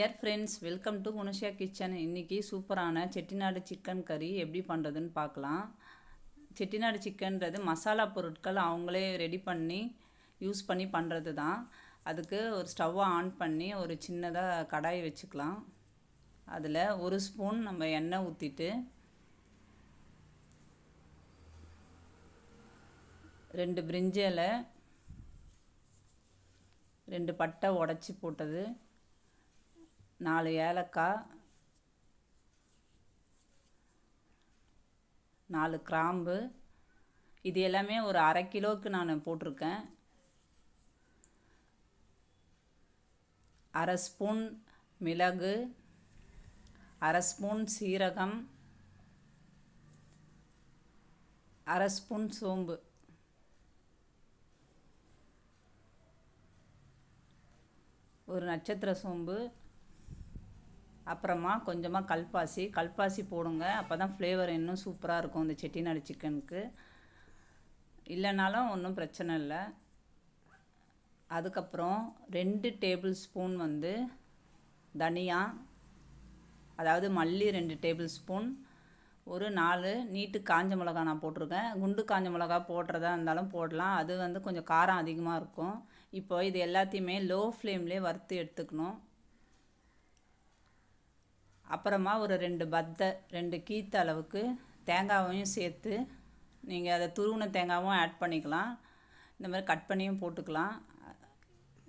Dear friends welcome to Gunashiya kitchen இன்றைக்கி சூப்பரான Chettinad chicken கறி எப்படி பண்ணுறதுன்னு பார்க்கலாம். செட்டிநாடு சிக்கன்றது மசாலா பொருட்கள் அவங்களே ரெடி பண்ணி யூஸ் பண்ணி பண்ணுறது தான் அதுக்கு ஒரு ஸ்டவ்வை ஆன் பண்ணி ஒரு சின்னதாக கடாய் வச்சுக்கலாம். அதில் ஒரு ஸ்பூன் நம்ம எண்ணெய் ஊற்றிட்டு ரெண்டு பிரிஞ்சில் ரெண்டு பட்டை உடச்சி போட்டது. நாலு ஏலக்காய் நாலு கிராம்பு. இது எல்லாமே ஒரு அரை கிலோவுக்கு நான் போட்டிருக்கேன். அரை ஸ்பூன் மிளகு அரை ஸ்பூன் சீரகம் அரை ஸ்பூன் சோம்பு. ஒரு நட்சத்திர சோம்பு அப்புறமா கொஞ்சமாக கல்பாசி கல்பாசி போடுங்க. அப்போ தான் ஃப்ளேவர் இன்னும் சூப்பராக இருக்கும் இந்த செட்டிநாடு சிக்கனுக்கு இல்லைனாலும் ஒன்றும் பிரச்சனை இல்லை. அதுக்கப்புறம் ரெண்டு டேபிள் ஸ்பூன் வந்து தனியா அதாவது மல்லி ரெண்டு டேபிள் ஸ்பூன் ஒரு நாலு நீட்டு காஞ்ச மிளகா நான் போட்டிருக்கேன். குண்டு காஞ்ச மிளகா போடுறதா இருந்தாலும் போடலாம். அது வந்து கொஞ்சம் காரம் அதிகமாக இருக்கும். இப்போ இது எல்லாத்தையுமே லோ ஃப்ளேம்லேயே வறுத்து எடுத்துக்கணும். அப்புறமா ஒரு ரெண்டு பத்தை ரெண்டு கீத்த அளவுக்கு தேங்காயையும் சேர்த்து நீங்கள் அதை துருவின தேங்காவும் ஆட் பண்ணிக்கலாம். இந்த மாதிரி கட் பண்ணியும் போட்டுக்கலாம்.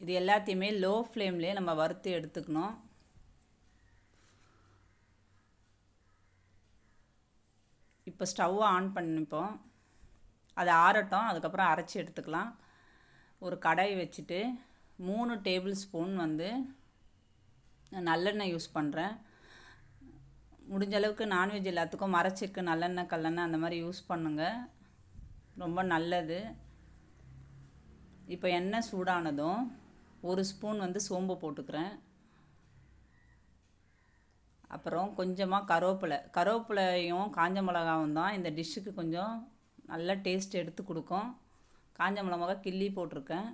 இது எல்லாத்தையுமே லோ ஃப்ளேம்லேயே நம்ம வறுத்து எடுத்துக்கணும். இப்போ ஸ்டவ்வை ஆன் பண்ணிப்போம். அதை ஆறட்டும் அதுக்கப்புறம் அரைச்சி எடுத்துக்கலாம். ஒரு கடாய் வச்சுட்டு மூணு டேபிள் ஸ்பூன் வந்து நல்லெண்ணெய் யூஸ் பண்ணுறேன் முடிஞ்ச அளவுக்கு நான்வெஜ் எல்லாத்துக்கும் மறைச்சிருக்கு நல்லெண்ணெய் கல்லெண்ணெய் அந்த மாதிரி யூஸ் பண்ணுங்கள் ரொம்ப நல்லது. இப்போ எண்ணெய் சூடானதும் ஒரு ஸ்பூன் வந்து சோம்பு போட்டுக்கிறேன். அப்புறம் கொஞ்சமாக கருவேப்பிலை. கருவேப்பிலையும் காஞ்ச மிளகாவும் தான் இந்த டிஷ்ஷுக்கு கொஞ்சம் நல்ல டேஸ்ட் எடுத்து கொடுக்கும். காஞ்ச மிளகா கிள்ளி போட்டிருக்கேன்.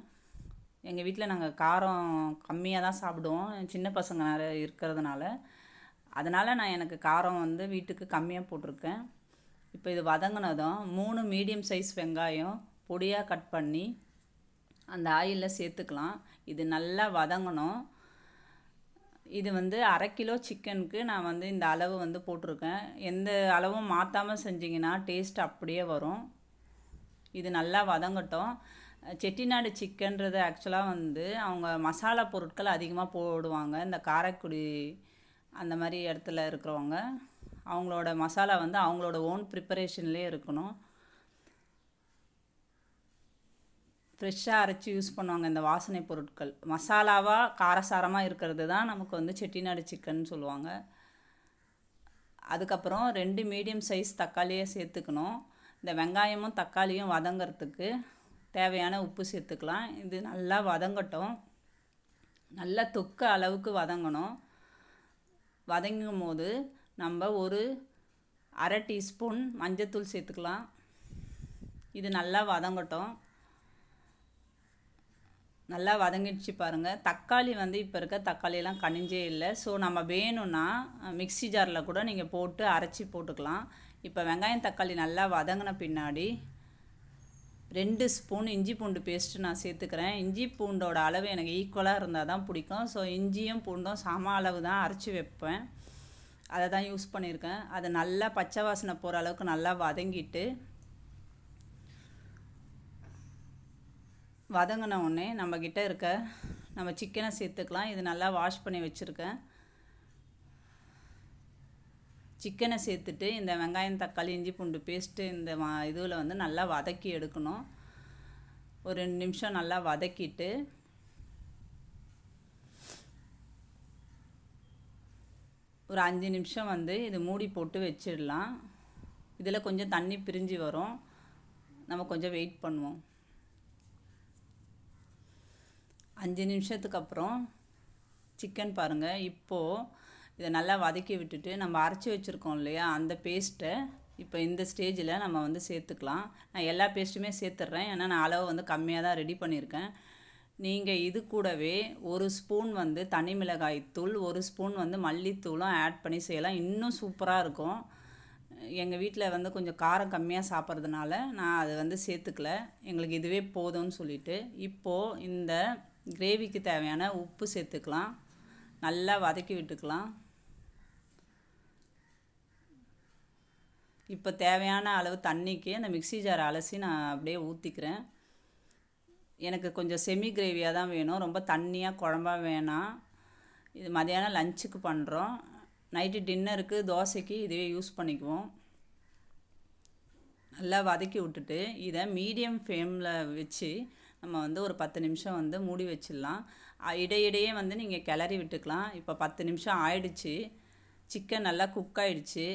எங்கள் வீட்டில் நாங்கள் காரம் கம்மியாக தான் சாப்பிடுவோம். சின்ன பசங்க நிறைய இருக்கிறதுனால. அதனால் நான் எனக்கு காரம் வந்து வீட்டுக்கு கம்மியாக போட்டிருக்கேன். இப்போ இது வதங்கினதும் மூணு மீடியம் சைஸ் வெங்காயம் பொடியாக கட் பண்ணி அந்த ஆயிலில் சேர்த்துக்கலாம். இது நல்லா வதங்கணும். இது வந்து அரை கிலோ சிக்கனுக்கு நான் வந்து இந்த அளவு வந்து போட்டிருக்கேன். எந்த அளவும் மாற்றாமல் செஞ்சிங்கன்னா டேஸ்ட் அப்படியே வரும். இது நல்லா வதங்கட்டும். செட்டிநாடு சிக்கன்றது ஆக்சுவலாக வந்து அவங்க மசாலா பொருட்கள் அதிகமாக போடுவாங்க. இந்த காரைக்குடி அந்த மாதிரி இடத்துல இருக்கிறவங்க அவங்களோட மசாலா வந்து அவங்களோட ஓன் ப்ரிப்பரேஷன்லேயே இருக்கணும். ஃப்ரெஷ்ஷாக அரைச்சி யூஸ் பண்ணுவாங்க இந்த வாசனை பொருட்கள். மசாலாவாக காரசாரமாக இருக்கிறது தான் நமக்கு வந்து செட்டிநாடு சிக்கன் சொல்லுவாங்க. அதுக்கப்புறம் ரெண்டு மீடியம் சைஸ் தக்காளியை சேர்த்துக்கணும். இந்த வெங்காயமும் தக்காளியும் வதங்கிறதுக்கு தேவையான உப்பு சேர்த்துக்கலாம். இது நல்லா வதங்கட்டும். நல்லா தொக்க அளவுக்கு வதங்கணும். வதங்கும் போது நம்ம ஒரு அரை டீஸ்பூன் மஞ்சத்தூள் சேர்த்துக்கலாம். இது நல்லா வதங்கட்டும். நல்லா வதங்கிடுச்சு பாருங்கள் தக்காளி வந்து இப்போ இருக்க தக்காளியெல்லாம் கனிஞ்சே இல்லை. ஸோ நம்ம வேணும்னா மிக்சி ஜாரில் கூட நீங்கள் போட்டு அரைச்சி போட்டுக்கலாம். இப்போ வெங்காயம் தக்காளி நல்லா வதங்கின பின்னாடி ரெண்டு ஸ்பூன் இஞ்சி பூண்டு பேஸ்ட்டு நான் சேர்த்துக்கிறேன். இஞ்சி பூண்டோட அளவு எனக்கு ஈக்குவலாக இருந்தால் தான் பிடிக்கும். ஸோ இஞ்சியும் பூண்டும் சம அளவு தான் அரைச்சி வைப்பேன். அதை தான் யூஸ் பண்ணியிருக்கேன். அதை நல்லா பச்சை வாசனை போகிற அளவுக்கு நல்லா வதங்கிட்டு வதங்கின உடனே நம்மக்கிட்ட இருக்க நம்ம சிக்கனை சேர்த்துக்கலாம். இது நல்லா வாஷ் பண்ணி வச்சுருக்கேன். சிக்கனை சேர்த்துட்டு இந்த வெங்காயம் தக்காளி இஞ்சி பூண்டு பேஸ்ட்டு இந்த வ இதில் வந்து நல்லா வதக்கி எடுக்கணும். ஒரு ரெண்டு நிமிஷம் நல்லா வதக்கிட்டு ஒரு அஞ்சு நிமிஷம் வந்து இது மூடி போட்டு வச்சிடலாம். இதில் கொஞ்சம் தண்ணி பிரிஞ்சு வரும். நம்ம கொஞ்சம் வெயிட் பண்ணுவோம். அஞ்சு நிமிஷத்துக்கு அப்புறம் சிக்கன் பாருங்கள் இப்போது இதை நல்லா வதக்கி விட்டுட்டு நம்ம அரைச்சி வச்சுருக்கோம் இல்லையா அந்த பேஸ்ட்டை இப்போ இந்த ஸ்டேஜில் நம்ம வந்து சேர்த்துக்கலாம். நான் எல்லா பேஸ்ட்டுமே சேர்த்துட்றேன் ஏன்னா நான் அளவு வந்து கம்மியாக தான் ரெடி பண்ணியிருக்கேன். நீங்கள் இது கூடவே ஒரு ஸ்பூன் வந்து தனி மிளகாய் தூள் ஒரு ஸ்பூன் வந்து மல்லித்தூளும் ஆட் பண்ணி செய்யலாம். இன்னும் சூப்பராக இருக்கும். எங்கள் வீட்டில் வந்து கொஞ்சம் காரம் கம்மியாக சாப்பிட்றதுனால நான் அதை வந்து சேர்த்துக்கல. எங்களுக்கு இதுவே போதும்னு சொல்லிட்டு இப்போது இந்த கிரேவிக்கு தேவையான உப்பு சேர்த்துக்கலாம். நல்லா வதக்கி விட்டுக்கலாம். இப்போ தேவையான அளவு தண்ணிக்கு அந்த மிக்ஸி ஜார் அலசி நான் அப்படியே ஊற்றிக்கிறேன் எனக்கு கொஞ்சம் செமி கிரேவியாக தான் வேணும். ரொம்ப தண்ணியாக குழம்பா வேணாம். இது மதியானம் லஞ்சுக்கு பண்ணுறோம் நைட்டு டின்னருக்கு தோசைக்கு இதுவே யூஸ் பண்ணிக்குவோம். நல்லா வதக்கி விட்டுட்டு இதை மீடியம் ஃப்ளேமில் வச்சு நம்ம வந்து ஒரு பத்து நிமிஷம் வந்து மூடி வச்சிடலாம். இடையிடையே வந்து நீங்கள் கிளறி விட்டுக்கலாம். இப்போ பத்து நிமிஷம் ஆயிடுச்சு. சிக்கன் நல்லா குக் ஆயிடுச்சு.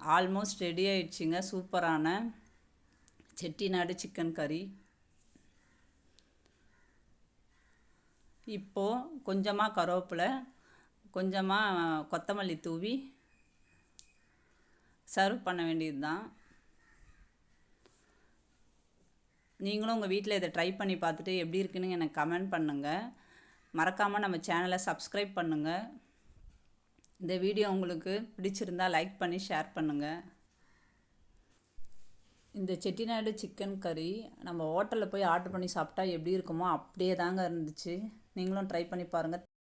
ஆல்மோஸ்ட் ரெடி ஆயிடுச்சுங்க. சூப்பரான செட்டிநாடு சிக்கன் கறி. இப்போது கொஞ்சமாக கருவேப்பிலை கொஞ்சமாக கொத்தமல்லி தூவி சர்வ் பண்ண வேண்டியது தான் நீங்களும் உங்கள் வீட்டில் இதை ட்ரை பண்ணி பார்த்துட்டு எப்படி இருக்குன்னு எனக்கு கமெண்ட் பண்ணுங்கள் மறக்காமல் நம்ம சேனலை சப்ஸ்கிரைப் பண்ணுங்கள் இந்த வீடியோ உங்களுக்கு பிடிச்சிருந்தா லைக் பண்ணி ஷேர் பண்ணுங்கள் இந்த செட்டிநாடு சிக்கன் கறி நம்ம ஹோட்டலில் போய் ஆர்டர் பண்ணி சாப்பிட்டா எப்படி இருக்குமோ அப்படியே தாங்க இருந்துச்சு. நீங்களும் ட்ரை பண்ணி பாருங்கள்